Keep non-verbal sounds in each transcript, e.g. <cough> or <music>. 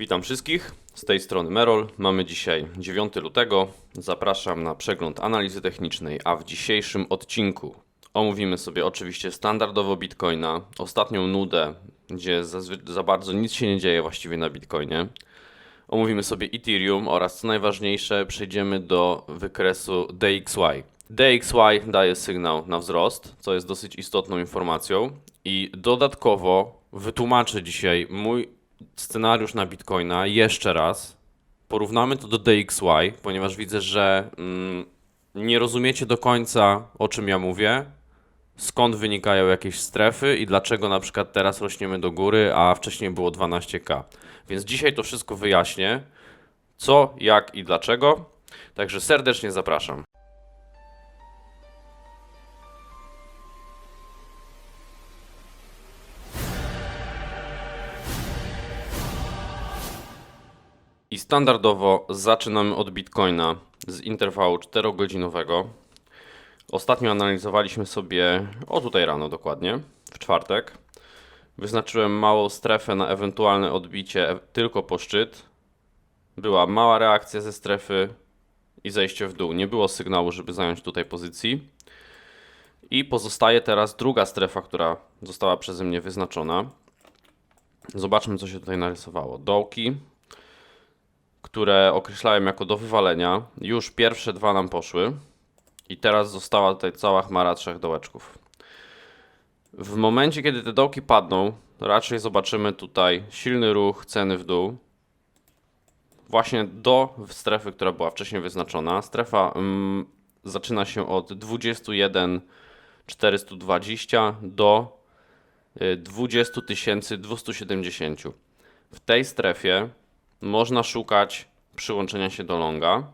Witam wszystkich, z tej strony Merol. Mamy dzisiaj 9 lutego. Zapraszam na przegląd analizy technicznej, a w dzisiejszym odcinku omówimy sobie oczywiście standardowo Bitcoina, ostatnią nudę, gdzie zazwy- za bardzo nic się nie dzieje właściwie na Bitcoinie. Omówimy sobie Ethereum oraz co najważniejsze przejdziemy do wykresu DXY. DXY daje sygnał na wzrost, co jest dosyć istotną informacją i dodatkowo wytłumaczę dzisiaj mój scenariusz na Bitcoina jeszcze raz. Porównamy to do DXY, ponieważ widzę, że mm, nie rozumiecie do końca o czym ja mówię, skąd wynikają jakieś strefy i dlaczego na przykład teraz rośniemy do góry, a wcześniej było 12K. Więc dzisiaj to wszystko wyjaśnię, co, jak i dlaczego. Także serdecznie zapraszam. I standardowo zaczynamy od Bitcoina z interwału 4-godzinowego. Ostatnio analizowaliśmy sobie, o tutaj rano dokładnie, w czwartek. Wyznaczyłem małą strefę na ewentualne odbicie e- tylko po szczyt. Była mała reakcja ze strefy i zejście w dół. Nie było sygnału, żeby zająć tutaj pozycji. I pozostaje teraz druga strefa, która została przeze mnie wyznaczona. Zobaczmy, co się tutaj narysowało. Dołki, które określałem jako do wywalenia. Już pierwsze dwa nam poszły. I teraz została tutaj cała chmara trzech dołeczków. W momencie, kiedy te dołki padną, raczej zobaczymy tutaj silny ruch ceny w dół. Właśnie do strefy, która była wcześniej wyznaczona. Strefa mm, zaczyna się od 21 420 do y, 20 270. W tej strefie można szukać przyłączenia się do longa.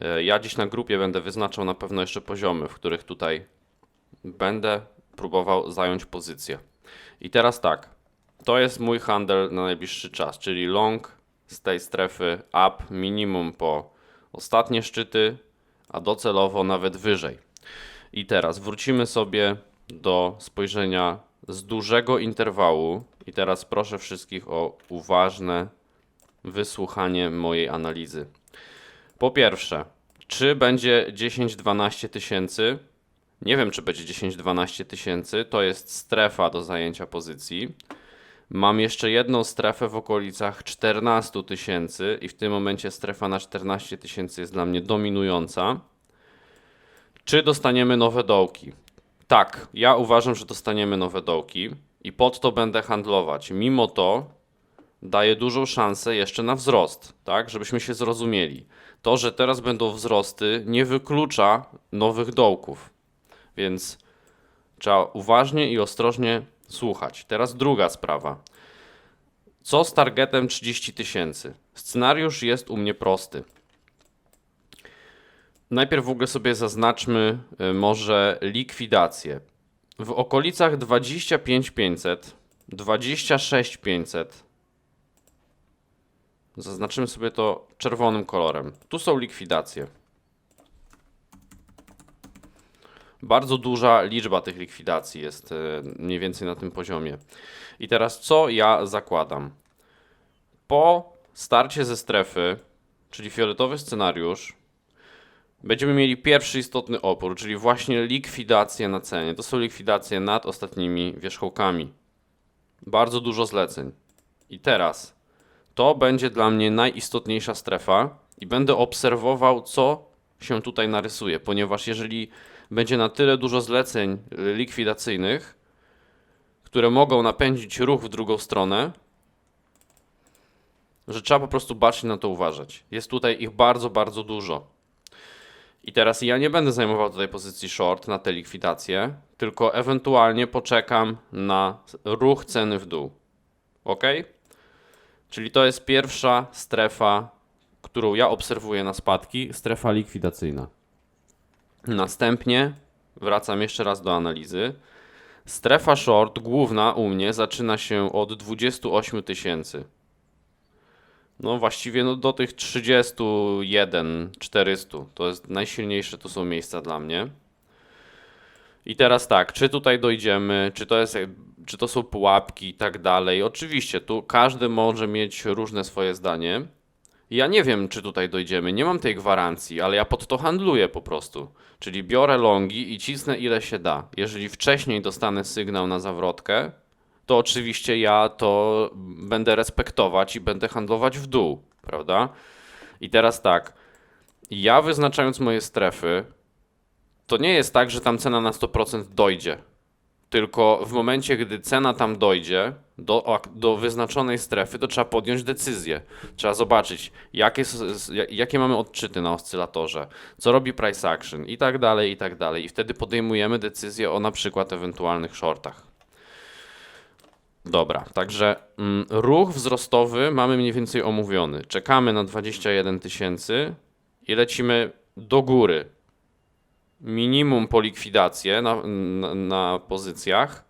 E, Ja dziś na grupie będę wyznaczał na pewno jeszcze poziomy, w których tutaj będę próbował zająć pozycję. I teraz tak, to jest mój handel na najbliższy czas, czyli long z tej strefy up minimum po ostatnie szczyty, a docelowo nawet wyżej. I teraz wrócimy sobie do spojrzenia z dużego interwału. I teraz proszę wszystkich o uważne wysłuchanie mojej analizy. Po pierwsze, czy będzie 10-12 tysięcy? Nie wiem, czy będzie 10-12 tysięcy. To jest strefa do zajęcia pozycji. Mam jeszcze jedną strefę w okolicach 14 tysięcy i w tym momencie strefa na 14 tysięcy jest dla mnie dominująca. Czy dostaniemy nowe dołki? Tak, ja uważam, że dostaniemy nowe dołki i pod to będę handlować. Mimo to daje dużą szansę jeszcze na wzrost, tak? Żebyśmy się zrozumieli. To, że teraz będą wzrosty, nie wyklucza nowych dołków. Więc trzeba uważnie i ostrożnie słuchać. Teraz druga sprawa. Co z targetem 30 tysięcy? Scenariusz jest u mnie prosty. Najpierw w ogóle sobie zaznaczmy y, może likwidację. W okolicach 25500, 26500 Zaznaczymy sobie to czerwonym kolorem. Tu są likwidacje. Bardzo duża liczba tych likwidacji jest e, mniej więcej na tym poziomie. I teraz co ja zakładam? Po starcie ze strefy, czyli fioletowy scenariusz, będziemy mieli pierwszy istotny opór, czyli właśnie likwidacje na cenie. To są likwidacje nad ostatnimi wierzchołkami. Bardzo dużo zleceń. I teraz to będzie dla mnie najistotniejsza strefa i będę obserwował, co się tutaj narysuje, ponieważ jeżeli będzie na tyle dużo zleceń y, likwidacyjnych, które mogą napędzić ruch w drugą stronę, że trzeba po prostu bacznie na to uważać. Jest tutaj ich bardzo, bardzo dużo. I teraz ja nie będę zajmował tutaj pozycji short na te likwidacje, tylko ewentualnie poczekam na ruch ceny w dół. ok? Czyli to jest pierwsza strefa, którą ja obserwuję na spadki, strefa likwidacyjna. Następnie wracam jeszcze raz do analizy. Strefa short główna u mnie zaczyna się od 28 tysięcy. No właściwie no do tych 31 400. To jest najsilniejsze to są miejsca dla mnie. I teraz tak, czy tutaj dojdziemy, czy to jest czy to są pułapki i tak dalej. Oczywiście, tu każdy może mieć różne swoje zdanie. Ja nie wiem, czy tutaj dojdziemy, nie mam tej gwarancji, ale ja pod to handluję po prostu. Czyli biorę longi i cisnę ile się da. Jeżeli wcześniej dostanę sygnał na zawrotkę, to oczywiście ja to będę respektować i będę handlować w dół, prawda? I teraz tak, ja wyznaczając moje strefy, to nie jest tak, że tam cena na 100% dojdzie. Tylko w momencie, gdy cena tam dojdzie do, do wyznaczonej strefy, to trzeba podjąć decyzję. Trzeba zobaczyć, jakie, jakie mamy odczyty na oscylatorze, co robi price action i tak dalej, i tak dalej. I wtedy podejmujemy decyzję o na przykład ewentualnych shortach. Dobra, także mm, ruch wzrostowy mamy mniej więcej omówiony. Czekamy na 21 tysięcy i lecimy do góry. Minimum po likwidację na, na, na pozycjach,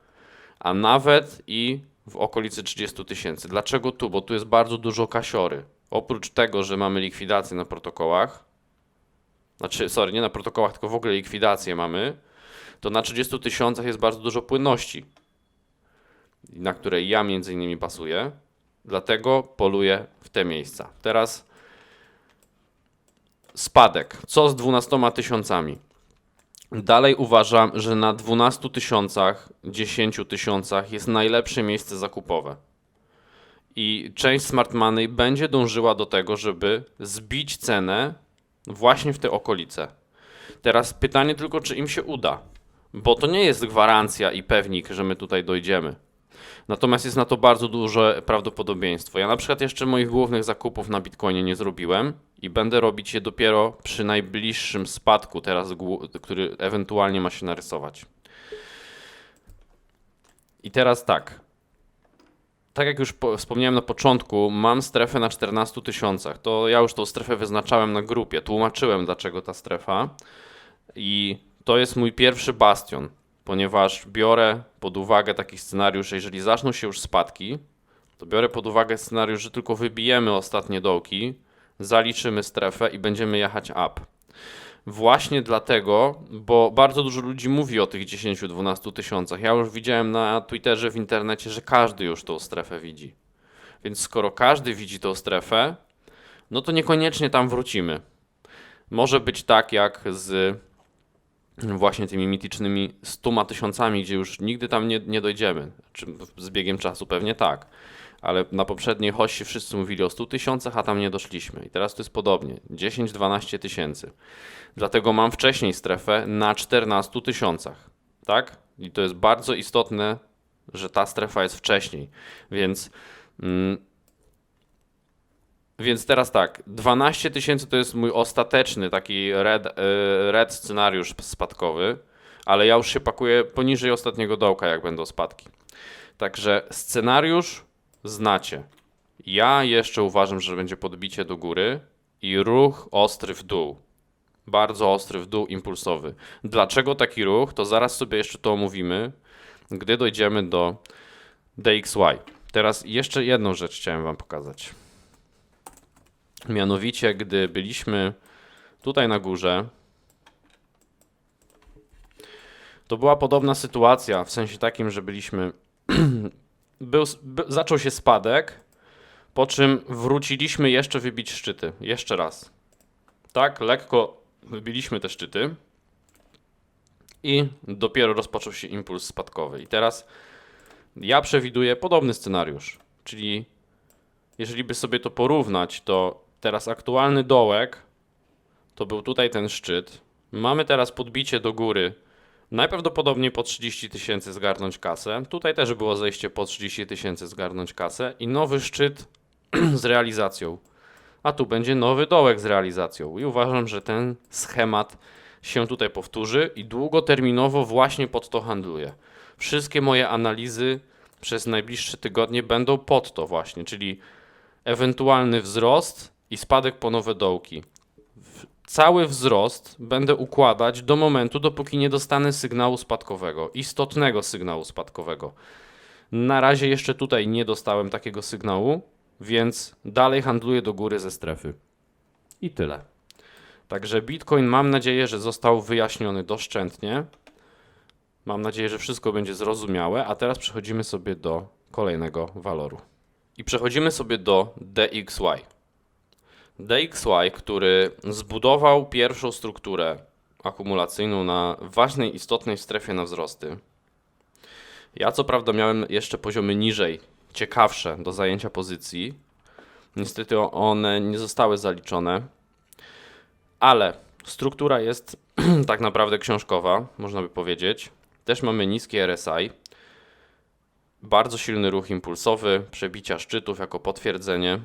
a nawet i w okolicy 30 tysięcy. Dlaczego tu? Bo tu jest bardzo dużo kasiory. Oprócz tego, że mamy likwidację na protokołach, znaczy, sorry, nie na protokołach, tylko w ogóle likwidację mamy, to na 30 tysiącach jest bardzo dużo płynności na której ja między innymi pasuję. Dlatego poluję w te miejsca. Teraz spadek. Co z 12 tysiącami? Dalej uważam, że na 12 tysiącach, 10 tysiącach jest najlepsze miejsce zakupowe. I część smart money będzie dążyła do tego, żeby zbić cenę właśnie w te okolice. Teraz pytanie tylko, czy im się uda. Bo to nie jest gwarancja i pewnik, że my tutaj dojdziemy. Natomiast jest na to bardzo duże prawdopodobieństwo. Ja na przykład jeszcze moich głównych zakupów na Bitcoinie nie zrobiłem i będę robić je dopiero przy najbliższym spadku teraz, który ewentualnie ma się narysować. I teraz tak. Tak jak już po, wspomniałem na początku, mam strefę na 14 tysiącach. To ja już tą strefę wyznaczałem na grupie. Tłumaczyłem, dlaczego ta strefa. I to jest mój pierwszy bastion ponieważ biorę pod uwagę taki scenariusz, że jeżeli zaczną się już spadki, to biorę pod uwagę scenariusz, że tylko wybijemy ostatnie dołki, zaliczymy strefę i będziemy jechać up. Właśnie dlatego, bo bardzo dużo ludzi mówi o tych 10-12 tysiącach. Ja już widziałem na Twitterze, w internecie, że każdy już tą strefę widzi. Więc skoro każdy widzi tą strefę, no to niekoniecznie tam wrócimy. Może być tak jak z właśnie tymi mitycznymi 100 tysiącami, gdzie już nigdy tam nie, nie dojdziemy. Czy z biegiem czasu pewnie tak. Ale na poprzedniej hości wszyscy mówili o 100 tysiącach, a tam nie doszliśmy. I teraz to jest podobnie. 10-12 tysięcy. Dlatego mam wcześniej strefę na 14 tysiącach. Tak? I to jest bardzo istotne, że ta strefa jest wcześniej. Więc mm, więc teraz tak, 12 tysięcy to jest mój ostateczny taki red, y, red scenariusz spadkowy, ale ja już się pakuję poniżej ostatniego dołka, jak będą spadki. Także scenariusz znacie. Ja jeszcze uważam, że będzie podbicie do góry i ruch ostry w dół. Bardzo ostry w dół, impulsowy. Dlaczego taki ruch? To zaraz sobie jeszcze to omówimy, gdy dojdziemy do DXY. Teraz jeszcze jedną rzecz chciałem Wam pokazać. Mianowicie, gdy byliśmy tutaj na górze, to była podobna sytuacja, w sensie takim, że byliśmy. <clears throat> Był, by, zaczął się spadek, po czym wróciliśmy jeszcze wybić szczyty. Jeszcze raz. Tak, lekko wybiliśmy te szczyty. I dopiero rozpoczął się impuls spadkowy. I teraz ja przewiduję podobny scenariusz. Czyli jeżeli by sobie to porównać, to teraz aktualny dołek to był tutaj ten szczyt. Mamy teraz podbicie do góry. Najprawdopodobniej po 30 tysięcy zgarnąć kasę. Tutaj też było zejście po 30 tysięcy zgarnąć kasę i nowy szczyt <clears throat> z realizacją. A tu będzie nowy dołek z realizacją. I uważam, że ten schemat się tutaj powtórzy i długoterminowo właśnie pod to handluję. Wszystkie moje analizy przez najbliższe tygodnie będą pod to właśnie, czyli ewentualny wzrost i spadek po nowe dołki. Cały wzrost będę układać do momentu, dopóki nie dostanę sygnału spadkowego, istotnego sygnału spadkowego. Na razie jeszcze tutaj nie dostałem takiego sygnału, więc dalej handluję do góry ze strefy. I tyle. Także Bitcoin mam nadzieję, że został wyjaśniony doszczętnie. Mam nadzieję, że wszystko będzie zrozumiałe, a teraz przechodzimy sobie do kolejnego waloru. I przechodzimy sobie do DXY. DXY, który zbudował pierwszą strukturę akumulacyjną na ważnej, istotnej strefie na wzrosty. Ja co prawda miałem jeszcze poziomy niżej, ciekawsze do zajęcia pozycji. Niestety one nie zostały zaliczone, ale struktura jest <clears throat> tak naprawdę książkowa, można by powiedzieć. Też mamy niskie RSI, bardzo silny ruch impulsowy, przebicia szczytów jako potwierdzenie.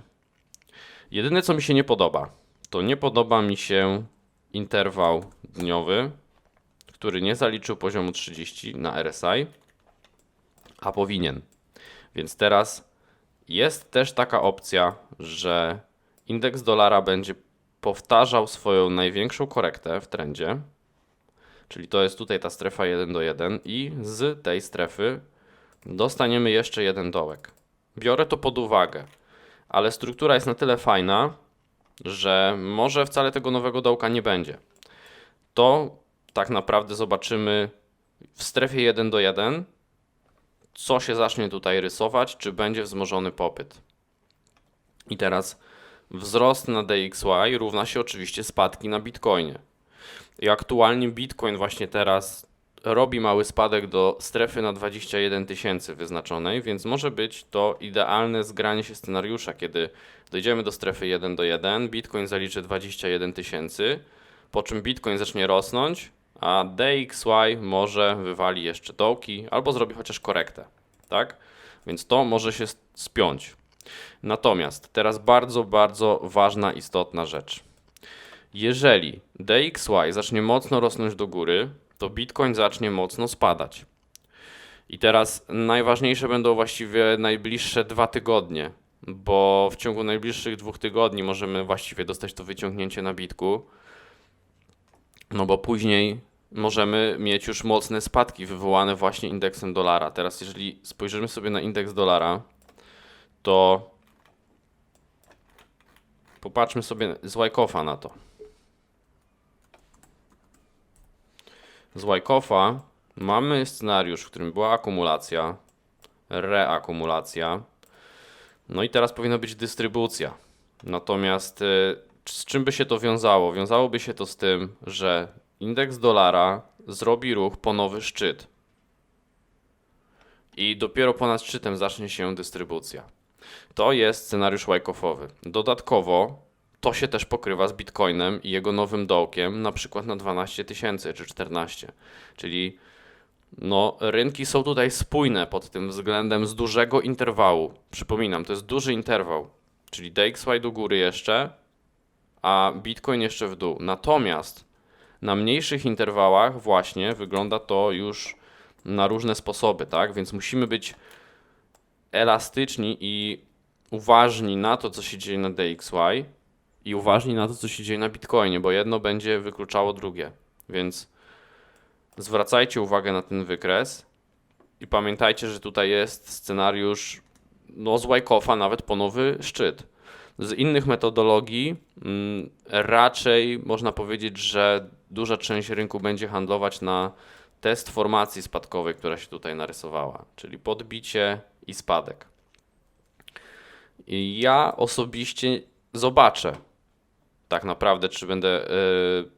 Jedyne co mi się nie podoba, to nie podoba mi się interwał dniowy, który nie zaliczył poziomu 30 na RSI, a powinien. Więc teraz jest też taka opcja, że indeks dolara będzie powtarzał swoją największą korektę w trendzie, czyli to jest tutaj ta strefa 1 do 1 i z tej strefy dostaniemy jeszcze jeden dołek. Biorę to pod uwagę, ale struktura jest na tyle fajna, że może wcale tego nowego dołka nie będzie. To tak naprawdę zobaczymy w strefie 1 do 1, co się zacznie tutaj rysować, czy będzie wzmożony popyt. I teraz wzrost na DXY równa się oczywiście spadki na Bitcoinie. I aktualnie Bitcoin właśnie teraz robi mały spadek do strefy na 21 tysięcy wyznaczonej, więc może być to idealne zgranie się scenariusza, kiedy dojdziemy do strefy 1 do 1, Bitcoin zaliczy 21 tysięcy, po czym Bitcoin zacznie rosnąć, a DXY może wywali jeszcze dołki albo zrobi chociaż korektę, tak? Więc to może się spiąć. Natomiast teraz bardzo, bardzo ważna, istotna rzecz. Jeżeli DXY zacznie mocno rosnąć do góry, to Bitcoin zacznie mocno spadać. I teraz najważniejsze będą właściwie najbliższe dwa tygodnie, bo w ciągu najbliższych dwóch tygodni możemy właściwie dostać to wyciągnięcie na bitku. No bo później możemy mieć już mocne spadki wywołane właśnie indeksem dolara. Teraz jeżeli spojrzymy sobie na indeks dolara, to popatrzmy sobie z Wyckofa na to. Z Wyckofa mamy scenariusz, w którym była akumulacja, reakumulacja, no i teraz powinna być dystrybucja. Natomiast y, z czym by się to wiązało? Wiązałoby się to z tym, że indeks dolara zrobi ruch po nowy szczyt. I dopiero ponad szczytem zacznie się dystrybucja. To jest scenariusz Wyckofowy. Dodatkowo to się też pokrywa z Bitcoinem i jego nowym dołkiem, na przykład na 12 tysięcy czy 14. Czyli no, rynki są tutaj spójne pod tym względem z dużego interwału. Przypominam, to jest duży interwał, czyli DXY do góry jeszcze, a Bitcoin jeszcze w dół. Natomiast na mniejszych interwałach właśnie wygląda to już na różne sposoby, tak? Więc musimy być elastyczni i uważni na to, co się dzieje na DXY i uważni na to, co się dzieje na Bitcoinie, bo jedno będzie wykluczało drugie. Więc zwracajcie uwagę na ten wykres i pamiętajcie, że tutaj jest scenariusz no, z Wyckofa nawet po nowy szczyt. Z innych metodologii mm, raczej można powiedzieć, że duża część rynku będzie handlować na test formacji spadkowej, która się tutaj narysowała, czyli podbicie i spadek. I ja osobiście zobaczę tak naprawdę, czy będę. Yy,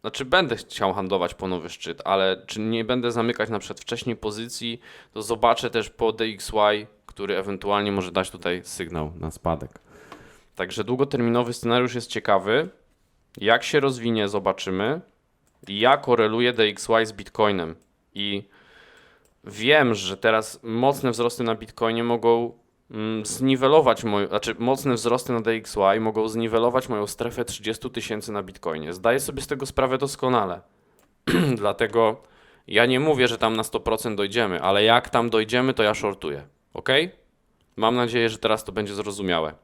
znaczy, będę chciał handlować po nowy szczyt, ale czy nie będę zamykać na przykład wcześniej pozycji, to zobaczę też po DXY, który ewentualnie może dać tutaj sygnał na spadek. Także długoterminowy scenariusz jest ciekawy. Jak się rozwinie, zobaczymy. Ja koreluję DXY z Bitcoinem i wiem, że teraz mocne wzrosty na Bitcoinie mogą zniwelować moją, znaczy mocne wzrosty na DXY mogą zniwelować moją strefę 30 tysięcy na Bitcoinie. Zdaję sobie z tego sprawę doskonale. <clears throat> Dlatego ja nie mówię, że tam na 100% dojdziemy, ale jak tam dojdziemy, to ja shortuję. Ok? Mam nadzieję, że teraz to będzie zrozumiałe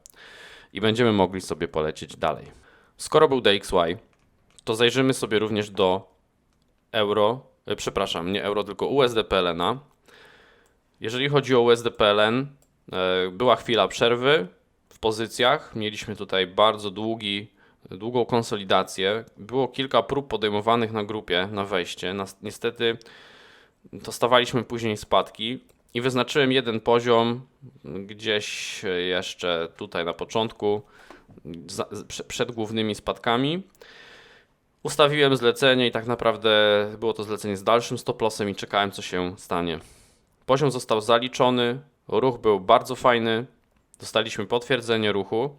i będziemy mogli sobie polecieć dalej. Skoro był DXY, to zajrzymy sobie również do euro, e, przepraszam, nie euro, tylko USDPLN-a. Jeżeli chodzi o USDPLN, e, była chwila przerwy w pozycjach. Mieliśmy tutaj bardzo długi, długą konsolidację. Było kilka prób podejmowanych na grupie na wejście. Niestety dostawaliśmy później spadki i wyznaczyłem jeden poziom gdzieś jeszcze tutaj na początku, przed głównymi spadkami. Ustawiłem zlecenie i tak naprawdę było to zlecenie z dalszym stop lossem i czekałem co się stanie. Poziom został zaliczony, ruch był bardzo fajny, dostaliśmy potwierdzenie ruchu.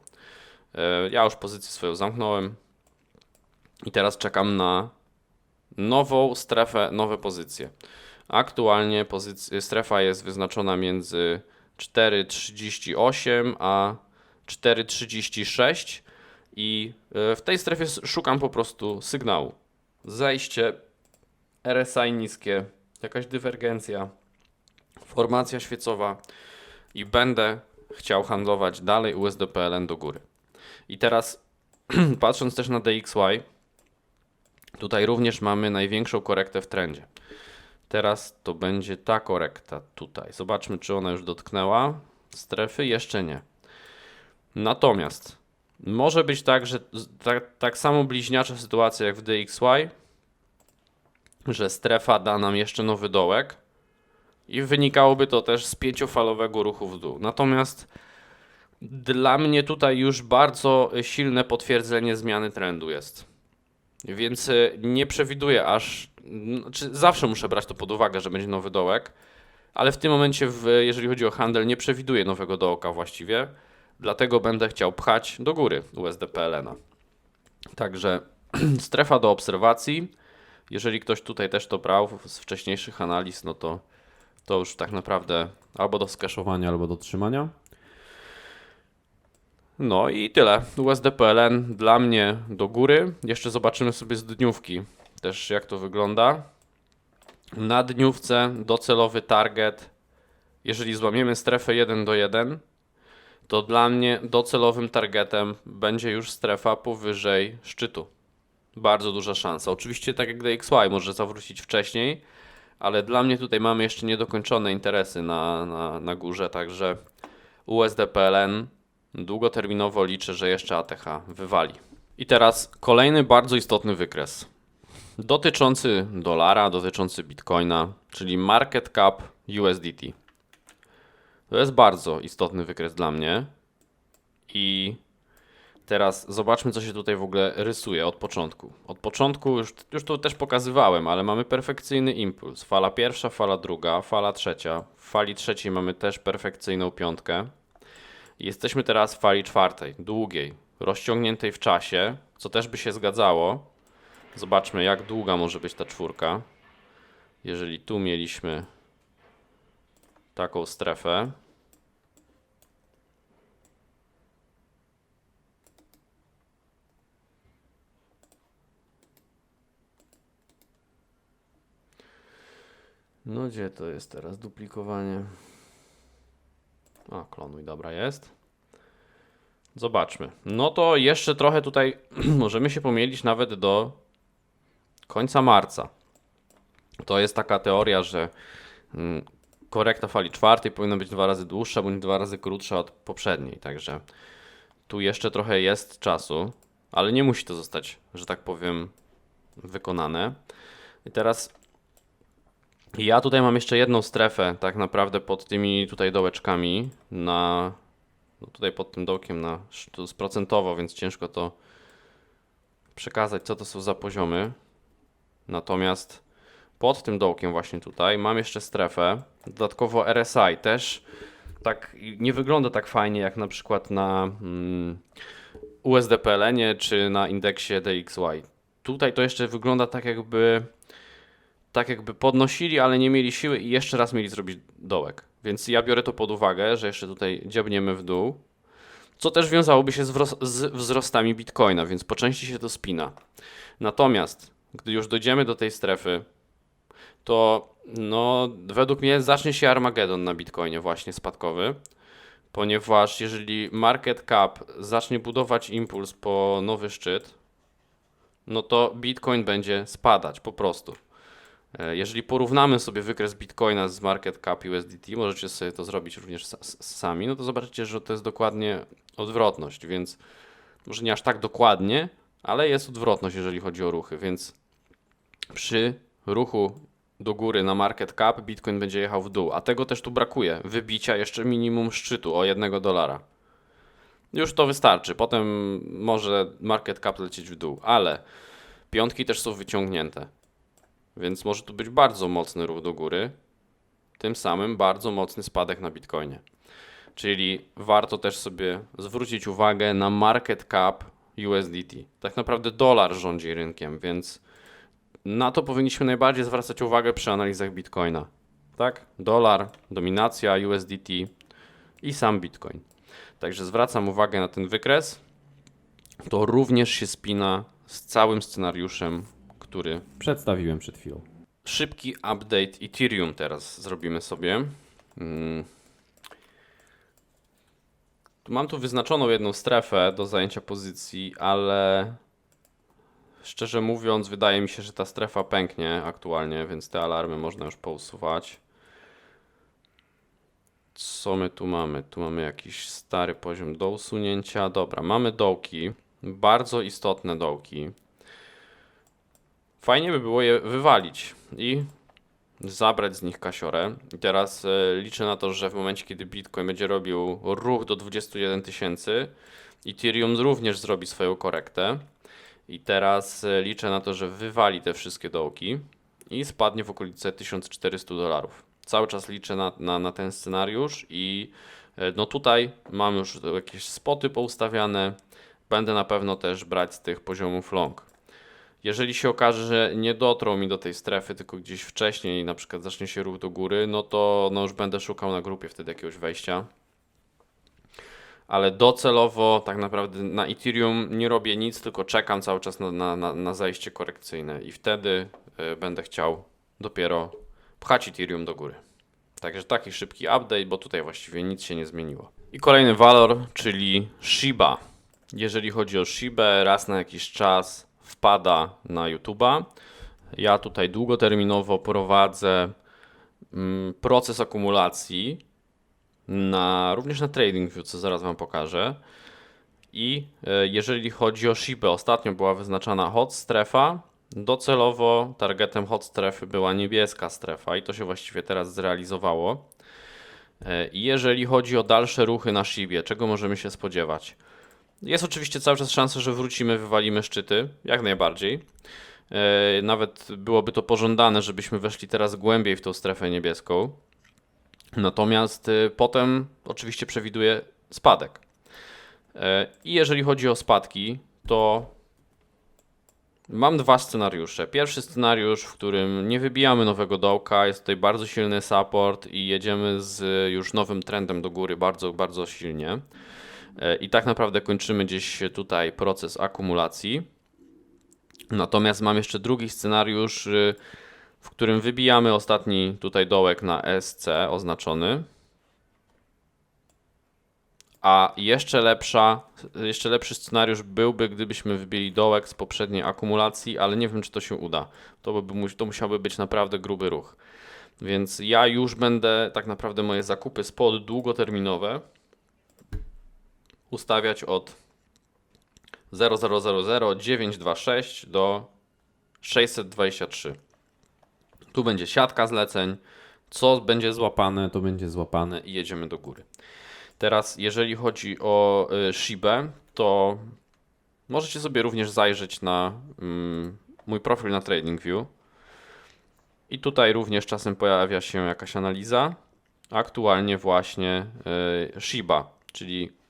E, Ja już pozycję swoją zamknąłem i teraz czekam na nową strefę, nowe pozycje. Aktualnie strefa jest wyznaczona między 4,38 a 4,36 i e, w tej strefie szukam po prostu sygnału. Zejście, RSI niskie, jakaś dywergencja, formacja świecowa i będę chciał handlować dalej USDPLN do góry. I teraz <clears throat> patrząc też na DXY, tutaj również mamy największą korektę w trendzie. Teraz to będzie ta korekta tutaj. Zobaczmy, czy ona już dotknęła strefy. Jeszcze nie. Natomiast może być tak, że tak, tak samo bliźniacza sytuacja jak w DXY, że strefa da nam jeszcze nowy dołek i wynikałoby to też z pięciofalowego ruchu w dół. Natomiast dla mnie tutaj już bardzo silne potwierdzenie zmiany trendu jest. Więc y, nie przewiduję aż. Znaczy zawsze muszę brać to pod uwagę, że będzie nowy dołek, ale w tym momencie, w, jeżeli chodzi o handel, nie przewiduję nowego dołka właściwie. Dlatego będę chciał pchać do góry USDPLN-a. Także <clears throat> strefa do obserwacji. Jeżeli ktoś tutaj też to brał z wcześniejszych analiz, no to to już tak naprawdę albo do skeszowania, albo do trzymania. No i tyle. USDPLN dla mnie do góry. Jeszcze zobaczymy sobie z dniówki też jak to wygląda. Na dniówce docelowy target. Jeżeli złamiemy strefę 1 do 1, to dla mnie docelowym targetem będzie już strefa powyżej szczytu. Bardzo duża szansa. Oczywiście tak jak DXY może zawrócić wcześniej, ale dla mnie tutaj mamy jeszcze niedokończone interesy na, na, na górze, także USDPLN długoterminowo liczę, że jeszcze ATH wywali. I teraz kolejny bardzo istotny wykres dotyczący dolara, dotyczący bitcoina, czyli market cap USDT. To jest bardzo istotny wykres dla mnie. I teraz zobaczmy, co się tutaj w ogóle rysuje od początku. Od początku już, już to też pokazywałem, ale mamy perfekcyjny impuls. Fala pierwsza, fala druga, fala trzecia. W fali trzeciej mamy też perfekcyjną piątkę. Jesteśmy teraz w fali czwartej, długiej, rozciągniętej w czasie, co też by się zgadzało. Zobaczmy, jak długa może być ta czwórka. Jeżeli tu mieliśmy taką strefę. No gdzie to jest teraz duplikowanie? A, klonuj, dobra jest. Zobaczmy. No to jeszcze trochę tutaj <clears throat> możemy się pomylić nawet do końca marca. To jest taka teoria, że mm, korekta fali czwartej powinna być dwa razy dłuższa, bądź dwa razy krótsza od poprzedniej. Także tu jeszcze trochę jest czasu, ale nie musi to zostać, że tak powiem, wykonane. I teraz ja tutaj mam jeszcze jedną strefę, tak naprawdę pod tymi tutaj dołeczkami na no tutaj pod tym dołkiem na to jest procentowo, więc ciężko to przekazać, co to są za poziomy. Natomiast pod tym dołkiem właśnie tutaj mam jeszcze strefę, dodatkowo RSI też tak nie wygląda tak fajnie jak na przykład na mm, USDPLN czy na indeksie DXY. Tutaj to jeszcze wygląda tak jakby tak jakby podnosili, ale nie mieli siły i jeszcze raz mieli zrobić dołek. Więc ja biorę to pod uwagę, że jeszcze tutaj dziabniemy w dół, co też wiązałoby się z, z wzrostami bitcoina, więc po części się to spina. Natomiast, gdy już dojdziemy do tej strefy, to no, według mnie zacznie się Armagedon na bitcoinie właśnie spadkowy, ponieważ jeżeli market cap zacznie budować impuls po nowy szczyt, no to bitcoin będzie spadać po prostu. E, Jeżeli porównamy sobie wykres Bitcoina z market cap USDT, możecie sobie to zrobić również sami, no to zobaczycie, że to jest dokładnie odwrotność, więc może nie aż tak dokładnie, ale jest odwrotność, jeżeli chodzi o ruchy, więc przy ruchu do góry na market cap, Bitcoin będzie jechał w dół. A tego też tu brakuje. Wybicia jeszcze minimum szczytu o jednego dolara. Już to wystarczy. Potem może market cap lecieć w dół, ale piątki też są wyciągnięte. Więc może tu być bardzo mocny ruch do góry. Tym samym bardzo mocny spadek na Bitcoinie. Czyli warto też sobie zwrócić uwagę na market cap USDT. Tak naprawdę dolar rządzi rynkiem, więc na to powinniśmy najbardziej zwracać uwagę przy analizach Bitcoina. Tak? Dolar, dominacja USDT i sam Bitcoin. Także zwracam uwagę na ten wykres. To również się spina z całym scenariuszem, który Przedstawiłem przed chwilą. szybki update Ethereum teraz zrobimy sobie. Mm. Mam tu wyznaczoną jedną strefę do zajęcia pozycji, ale szczerze mówiąc, wydaje mi się, że ta strefa pęknie aktualnie, więc te alarmy można już pousuwać. Co my tu mamy? Tu mamy jakiś stary poziom do usunięcia. Dobra, mamy dołki, bardzo istotne dołki. Fajnie by było je wywalić i zabrać z nich kasiorę. I teraz e, liczę na to, że w momencie, kiedy Bitcoin będzie robił ruch do 21 tysięcy, Ethereum również zrobi swoją korektę. I teraz e, liczę na to, że wywali te wszystkie dołki i spadnie w okolice 1400 dolarów. Cały czas liczę na, na, na ten scenariusz i e, no tutaj mam już jakieś spoty poustawiane. Będę na pewno też brać z tych poziomów long. Jeżeli się okaże, że nie dotrą mi do tej strefy, tylko gdzieś wcześniej, na przykład zacznie się ruch do góry, no to no już będę szukał na grupie wtedy jakiegoś wejścia. Ale docelowo tak naprawdę na Ethereum nie robię nic, tylko czekam cały czas na, na, na, na zajście korekcyjne i wtedy y, będę chciał dopiero pchać Ethereum do góry. Także taki szybki update, bo tutaj właściwie nic się nie zmieniło. I kolejny walor, czyli Shiba. Jeżeli chodzi o Shibę, raz na jakiś czas wpada na YouTube'a. Ja tutaj długoterminowo prowadzę mm, proces akumulacji na, również na TradingView, co zaraz Wam pokażę. I e, jeżeli chodzi o Shibę, ostatnio była wyznaczana hot strefa. Docelowo targetem hot strefy była niebieska strefa i to się właściwie teraz zrealizowało. E, I jeżeli chodzi o dalsze ruchy na Shibie, czego możemy się spodziewać? Jest oczywiście cały czas szansa, że wrócimy, wywalimy szczyty, jak najbardziej. E, Nawet byłoby to pożądane, żebyśmy weszli teraz głębiej w tą strefę niebieską. Natomiast e, potem oczywiście przewiduję spadek. E, I jeżeli chodzi o spadki, to mam dwa scenariusze. Pierwszy scenariusz, w którym nie wybijamy nowego dołka, jest tutaj bardzo silny support i jedziemy z już nowym trendem do góry bardzo, bardzo silnie. E, I tak naprawdę kończymy gdzieś tutaj proces akumulacji. Natomiast mam jeszcze drugi scenariusz, y, w którym wybijamy ostatni tutaj dołek na SC oznaczony. A jeszcze lepsza, jeszcze lepszy scenariusz byłby, gdybyśmy wybili dołek z poprzedniej akumulacji, ale nie wiem, czy to się uda. To, by, to musiałby być naprawdę gruby ruch. Więc ja już będę tak naprawdę moje zakupy spod długoterminowe ustawiać od 0000926 do 623. Tu będzie siatka zleceń. Co będzie złapane, to będzie złapane i jedziemy do góry. Teraz, jeżeli chodzi o y, Shibę, to możecie sobie również zajrzeć na mm, mój profil na TradingView. I tutaj również czasem pojawia się jakaś analiza. Aktualnie właśnie y, Shiba, czyli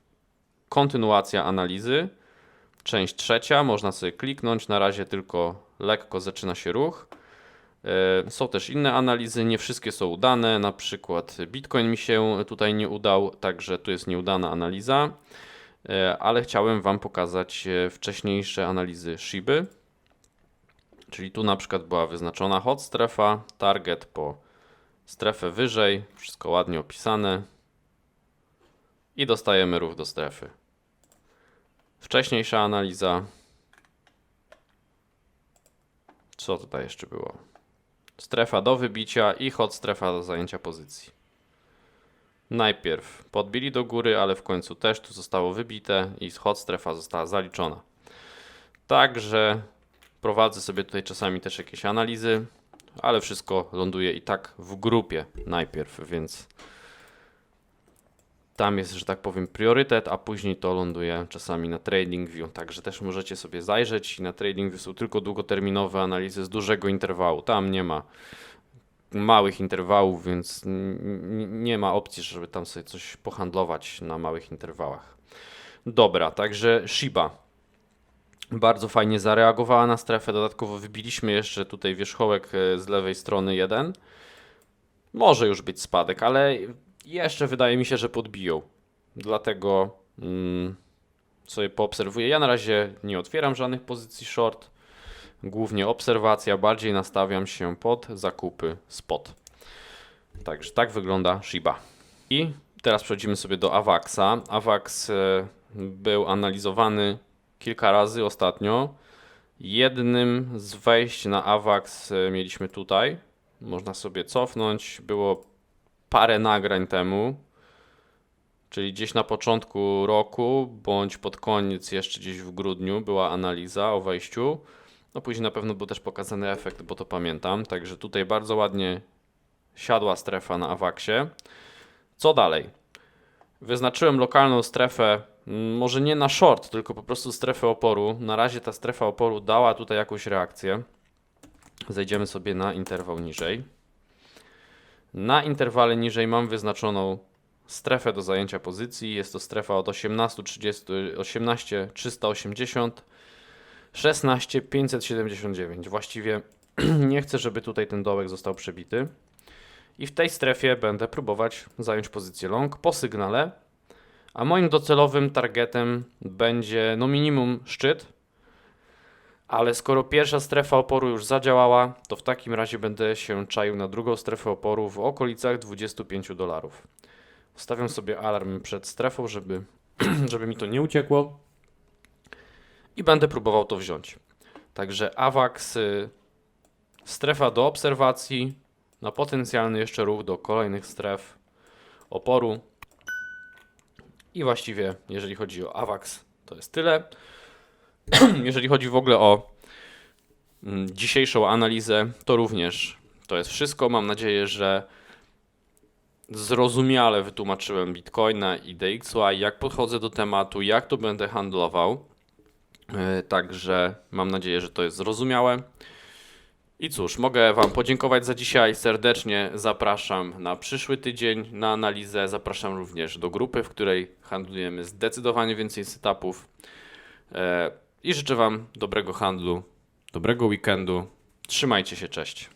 kontynuacja analizy. Część trzecia, można sobie kliknąć. Na razie tylko lekko zaczyna się ruch. E, Są też inne analizy, nie wszystkie są udane. Na przykład Bitcoin mi się tutaj nie udał, także tu jest nieudana analiza. E, Ale chciałem Wam pokazać e, wcześniejsze analizy Shiby. Czyli tu na przykład była wyznaczona hot strefa, target po strefę wyżej, wszystko ładnie opisane. I dostajemy ruch do strefy. Wcześniejsza analiza. Co tutaj jeszcze było? Strefa do wybicia i hot strefa do zajęcia pozycji. Najpierw podbili do góry, ale w końcu też tu zostało wybite i hot strefa została zaliczona. Także prowadzę sobie tutaj czasami też jakieś analizy. ale wszystko ląduje i tak w grupie najpierw, więc tam jest, że tak powiem, priorytet, a później to ląduje czasami na TradingView, także też możecie sobie zajrzeć. Na TradingView są tylko długoterminowe analizy z dużego interwału. Tam nie ma małych interwałów, więc nie ma opcji, żeby tam sobie coś pohandlować na małych interwałach. Dobra, także Shiba bardzo fajnie zareagowała na strefę. Dodatkowo wybiliśmy jeszcze tutaj wierzchołek e, z lewej strony jeden. Może już być spadek, ale jeszcze wydaje mi się, że podbiją. Dlatego mm, sobie poobserwuję. Ja na razie nie otwieram żadnych pozycji short. Głównie obserwacja, bardziej nastawiam się pod zakupy spot. Także tak wygląda Shiba. I teraz przechodzimy sobie do Avaxa. Avax e, był analizowany kilka razy ostatnio. Jednym z wejść na Avax e, mieliśmy tutaj. Można sobie cofnąć. Było parę nagrań temu, czyli gdzieś na początku roku, bądź pod koniec, jeszcze gdzieś w grudniu, była analiza o wejściu. No później na pewno był też pokazany efekt, bo to pamiętam. Także tutaj bardzo ładnie siadła strefa na Avaxie. Co dalej? Wyznaczyłem lokalną strefę, mm, może nie na short, tylko po prostu strefę oporu. Na razie ta strefa oporu dała tutaj jakąś reakcję. Zejdziemy sobie na interwał niżej. Na interwale niżej mam wyznaczoną strefę do zajęcia pozycji. Jest to strefa od 18,30 18 380 16 579. Właściwie <clears throat> nie chcę, żeby tutaj ten dołek został przebity. I w tej strefie będę próbować zająć pozycję long po sygnale. A moim docelowym targetem będzie no minimum szczyt. Ale skoro pierwsza strefa oporu już zadziałała, to w takim razie będę się czaił na drugą strefę oporu w okolicach 25 dolarów. Ustawiam sobie alarm przed strefą, żeby, <clears throat> żeby mi to nie uciekło. I będę próbował to wziąć. Także AWAX, strefa do obserwacji, na potencjalny jeszcze ruch do kolejnych stref oporu. I właściwie, jeżeli chodzi o AWAX, to jest tyle. <clears throat> jeżeli chodzi w ogóle o mm, dzisiejszą analizę, to również to jest wszystko. Mam nadzieję, że zrozumiale wytłumaczyłem Bitcoina i DXY, jak podchodzę do tematu, jak to będę handlował. E, Także mam nadzieję, że to jest zrozumiałe. I cóż, mogę Wam podziękować za dzisiaj. Serdecznie zapraszam na przyszły tydzień na analizę. Zapraszam również do grupy, w której handlujemy zdecydowanie więcej setupów. I życzę Wam dobrego handlu, dobrego weekendu. Trzymajcie się, cześć.